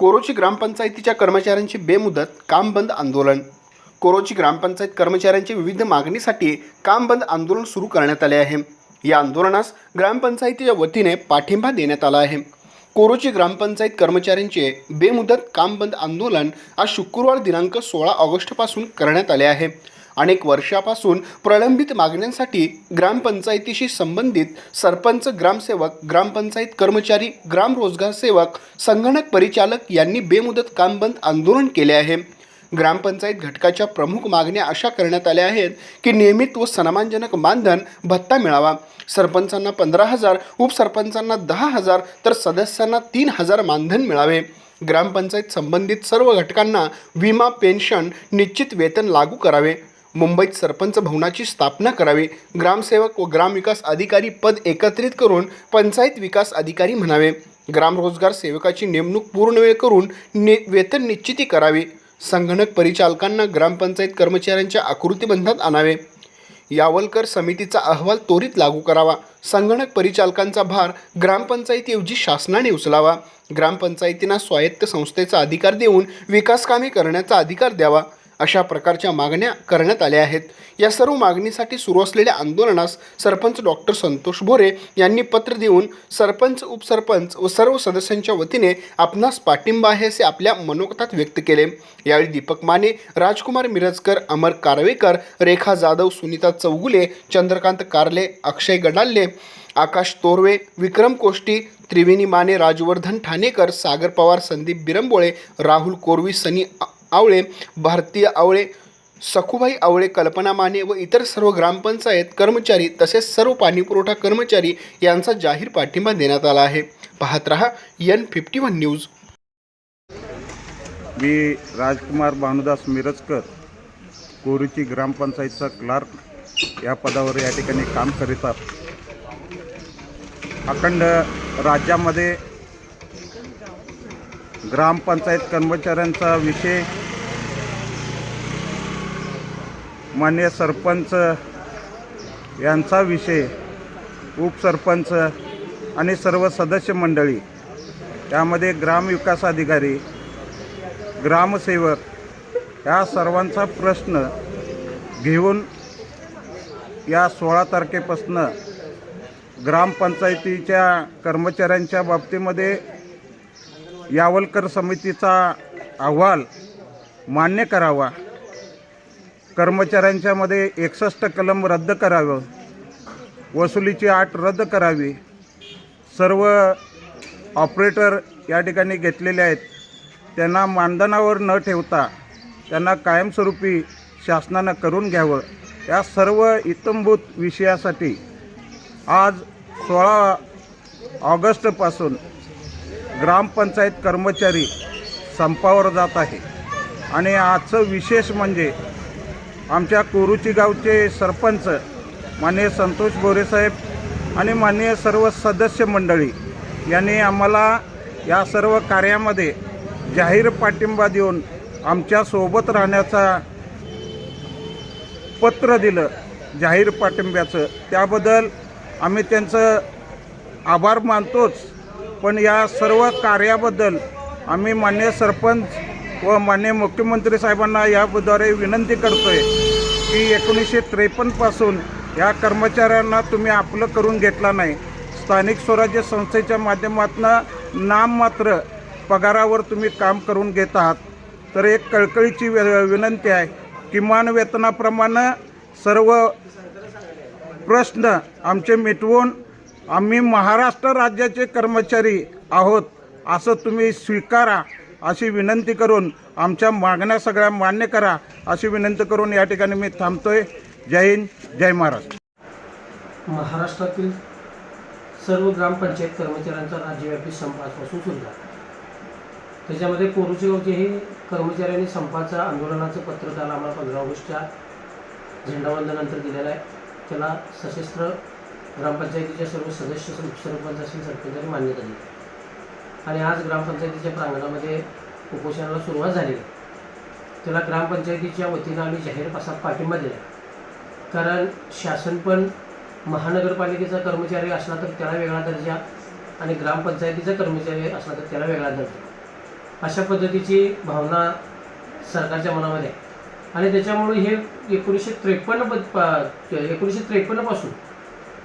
कोरोची ग्रामपंचायतीच्या कर्मचाऱ्यांचे बेमुदत काम बंद आंदोलन. कोरोची ग्रामपंचायत कर्मचाऱ्यांच्या विविध मागणीसाठी काम बंद आंदोलन सुरू करण्यात आले आहे. या आंदोलनास ग्रामपंचायतीच्या वतीने पाठिंबा देण्यात आला आहे. कोरोची ग्रामपंचायत कर्मचाऱ्यांचे बेमुदत काम बंद आंदोलन आज शुक्रवार दिनांक सोळा ऑगस्टपासून करण्यात आले आहे. अनेक वर्षापासून प्रलंबित मागण्यांसाठी ग्रामपंचायतीशी संबंधित सरपंच ग्रामसेवक ग्रामपंचायत कर्मचारी ग्राम रोजगार सेवक संगणक परिचालक यांनी बेमुदत काम बंद आंदोलन केले आहे. ग्रामपंचायत घटकाच्या प्रमुख मागण्या अशा करण्यात आल्या आहेत की नियमित व सन्मानजनक मानधन भत्ता मिळावा. सरपंचांना पंधरा हजार उपसरपंचांना दहा हजार तर सदस्यांना तीन हजार मानधन मिळावे. ग्रामपंचायत संबंधित सर्व घटकांना विमा पेन्शन निश्चित वेतन लागू करावे. मुंबईत सरपंच भवनाची स्थापना करावी. ग्रामसेवक व ग्रामविकास अधिकारी पद एकत्रित करून पंचायत विकास अधिकारी म्हणावे. ग्रामरोजगार सेवकाची नेमणूक पूर्ण वेळ करून ने वेतन निश्चिती करावी. संगणक परिचालकांना ग्रामपंचायत कर्मचाऱ्यांच्या आकृतीबंधात आणावे. यावलकर समितीचा अहवाल त्वरित लागू करावा. संगणक परिचालकांचा भार ग्रामपंचायतीऐवजी शासनाने उचलावा. ग्रामपंचायतींना स्वायत्त संस्थेचा अधिकार देऊन विकासकामे करण्याचा अधिकार द्यावा. अशा प्रकारच्या मागण्या करण्यात आल्या आहेत. या सर्व मागणीसाठी सुरू असलेल्या आंदोलनास सरपंच डॉक्टर संतोष भोरे यांनी पत्र देऊन सरपंच उपसरपंच व सर्व सदस्यांच्या वतीने आपणास पाठिंबा आहे असे आपल्या मनोगतात व्यक्त केले. यावेळी दीपक माने राजकुमार मिरजकर अमर कारवेकर रेखा जाधव सुनीता चौगुले चंद्रकांत कारले अक्षय गडाल्ले आकाश तोरवे विक्रम कोष्टी त्रिवेणी माने राजवर्धन ठाणेकर सागर पवार संदीप बिरंबोळे राहुल कोरवी सनी आवळे भारतीय आवळे सखुबाई आवळे कल्पना माने व इतर सर्व ग्रामपंचायत कर्मचारी तसेच सर्व पाणीपुरवठा कर्मचारी यांचा जाहीर पाठिंबा देण्यात आला आहे. पाहत रहा एन फिफ्टी वन न्यूज मी राजकुमार भानुदास मिरजकर कोरीची ग्रामपंचायतचा क्लार्क या पदावर या ठिकाणी काम करीतात अखंड राज्यामध्ये ग्रामपंचायत कर्मचाऱ्यांचा विषय मान्य सरपंच यांचा विषय उपसरपंच आणि सर्व सदस्य मंडळी यामध्ये ग्रामविकास अधिकारी ग्रामसेवक या सर्वांचा प्रश्न घेऊन या सोळा तारखेपासून ग्रामपंचायतीच्या कर्मचाऱ्यांच्या बाबतीमध्ये यावलकर समितीचा अहवाल मान्य करावा. कर्मचाऱ्यांच्यामध्ये एकसष्ट कलम रद्द करावं. वसुलीची आट रद्द करावी. सर्व ऑपरेटर या ठिकाणी घेतलेले आहेत. त्यांना मानधनावर न ठेवता त्यांना कायमस्वरूपी शासनानं करून घ्यावं. या सर्व इतंभूत विषयासाठी आज सोळा ऑगस्टपासून ग्रामपंचायत कर्मचारी संपावर जात आहे. आणि आजचं विशेष म्हणजे आमच्या कोरुची गावचे सरपंच माननीय संतोष गोरेसाहेब आणि माननीय सर्व सदस्य मंडळी यांनी आम्हाला या सर्व कार्यामध्ये जाहीर पाठिंबा देऊन आमच्यासोबत राहण्याचा पत्र दिलं जाहीर पाठिंब्याचं. त्याबद्दल आम्ही त्यांचं आभार मानतोच. पण या सर्व कार्याबद्दल आम्ही मान्य सरपंच व मान्य मुख्यमंत्री साहेबांना याद्वारे विनंती करतोय की एकोणीसशे त्रेपन्नपासून या कर्मचाऱ्यांना तुम्ही आपलं करून घेतला नाही. स्थानिक स्वराज्य संस्थेच्या माध्यमातून नाममात्र पगारावर तुम्ही काम करून घेत आहात. तर एक कळकळीची विनंती आहे. किमान वेतनाप्रमाणे सर्व प्रश्न आमचे मिटवून आम्ही महाराष्ट्र राज्याचे कर्मचारी आहोत असं तुम्ही स्वीकारा अशी विनंती करून आमच्या मागण्या सगळ्या मान्य करा अशी विनंती करून या ठिकाणी मी थांबतोय. जय हिंद जय महाराष्ट्र. महाराष्ट्रातील सर्व ग्रामपंचायत कर्मचाऱ्यांचा राज्यव्यापी संप आजपासून सुरू झाला त्याच्यामध्ये पोरुचे गावचे हे कर्मचाऱ्यांनी संपाचं आंदोलनाचं पत्र त्याला आम्हाला पंधरा ऑगस्टच्या झेंडावंदनानंतर दिलेलं आहे. त्याला सशस्त्र ग्रामपंचायतीच्या सर्व सदस्य उपसरपंच असेल सरपंचांनी मान्यता दिली. आणि आज ग्रामपंचायतीच्या प्रांगणामध्ये उपोषणाला सुरुवात झालेली त्याला ग्रामपंचायतीच्या वतीनं आम्ही जाहीर असा पाठिंबा दिला. कारण शासन पण महानगरपालिकेचा कर्मचारी असला तर त्याला वेगळा दर्जा आणि ग्रामपंचायतीचा कर्मचारी असला तर त्याला वेगळा दर्जा. अशा पद्धतीची भावना सरकारच्या मनामध्ये आहे. आणि त्याच्यामुळे हे एकोणीसशे त्रेपन्न प- एकोणीसशे त्रेपन्नपासून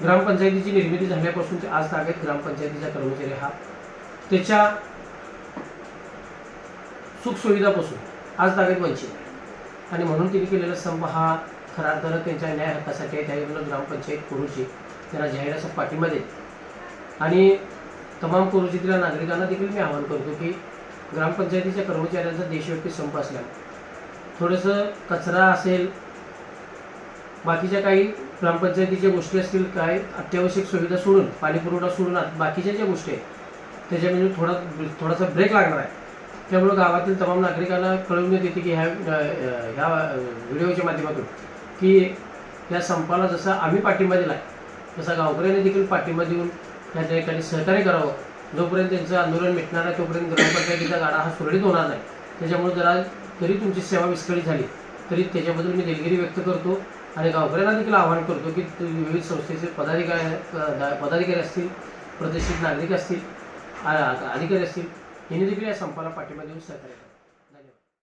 ग्रामपंचायतीची निर्मिती झाल्यापासून ते आज ताब्यात ग्रामपंचायतीचा कर्मचारी हा. त्याच्या सुखसुविधापासून आज ताब्यात वंचित. आणि म्हणून तिने केलेला संप हा खरा अर्थानं त्यांच्या न्याय हक्कासाठी आहे. त्याच्यामुळे ग्रामपंचायत कोरुची त्यांना जाहीर असा पाठिंबा देत आणि तमाम कोरुचीतील नागरिकांना देखील मी आवाहन करतो की ग्रामपंचायतीच्या कर्मचाऱ्यांचा देशव्यापी संप असल्यामुळे थोडंसं कचरा असेल बाकीच्या काही ग्रामपंचायतीच्या गोष्टी असतील काय अत्यावश्यक सुविधा सोडून पाणीपुरवठा सोडून बाकीच्या ज्या गोष्टी आहेत त्याच्यामध्ये म्हणजे थोडा थोडासा ब्रेक लागणार आहे. त्यामुळं गावातील तमाम नागरिकांना कळवण्यात येते की ह्या ह्या व्हिडिओच्या माध्यमातून की या संपाला जसा आम्ही पाठिंबा दिला आहे तसा गावकऱ्यांनी देखील पाठिंबा देऊन त्या ठिकाणी सहकार्य करावं. जोपर्यंत त्यांचं आंदोलन मिटणार आहे तोपर्यंत ग्रामपंचायतीचा गाडा हा सुरळीत होणार नाही. त्याच्यामुळे जरा जरी तुमची सेवा विस्कळीत झाली तरी त्याच्याबद्दल मी दिलगिरी व्यक्त करतो. आणि गावकऱ्यांना देखील आवाहन करतो की विविध संस्थेचे पदाधिकारी पदाधिकारी असतील प्रदेशित नागरिक असतील अधिकारी असतील यांनी देखील या संपाला पाठिंबा देऊन सहकार्य